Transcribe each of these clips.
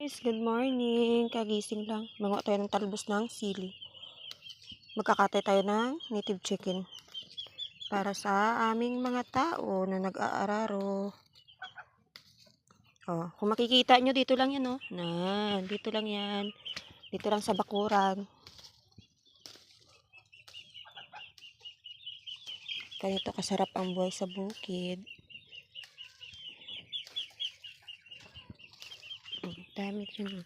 Guys, good morning. Kagising lang. Manguha tayo ng talbos ng sili. Magkakatay tayo ng native chicken. Para sa aming mga tao na nag-aararo. Oh, kung makikita nyo, dito lang yan, oh. Nan, dito lang yan. Dito lang sa bakuran. Ganito kasarap ang buhay sa bukid. Dami dyan. oh.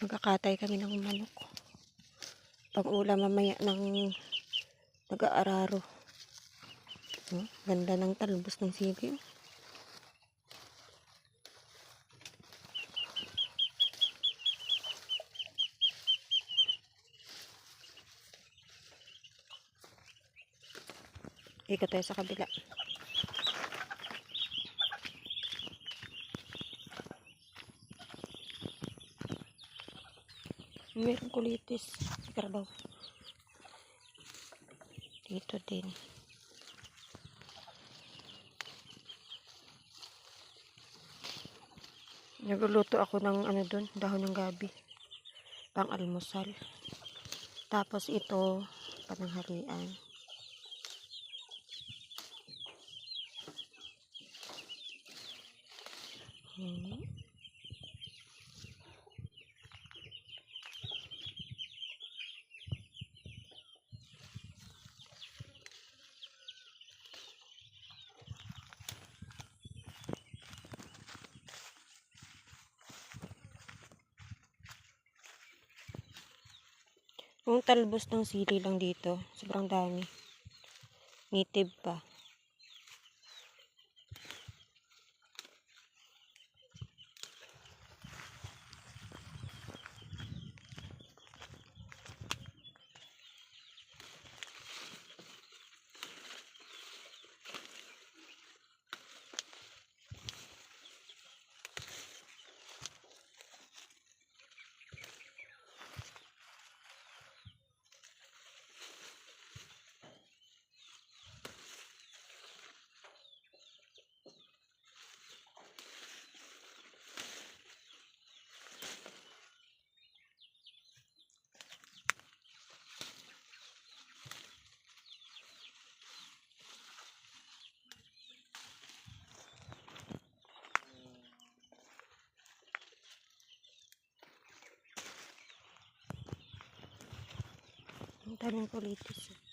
Magkakatay kami ng manok. Pang ulam mamaya ng nag-aararo. Oh, ganda ng talbos ng sili. oh. Ikot tayo sa kabila. Meron kulitis. Karabaw. Dito din. Nagluluto ako ng ano doon, dahon ng gabi. Pang almusal. Tapos ito, pananghalian. Hmm. Yung talbos ng sili lang dito, sobrang dami. Native pa. Ang daming kulitis. eh.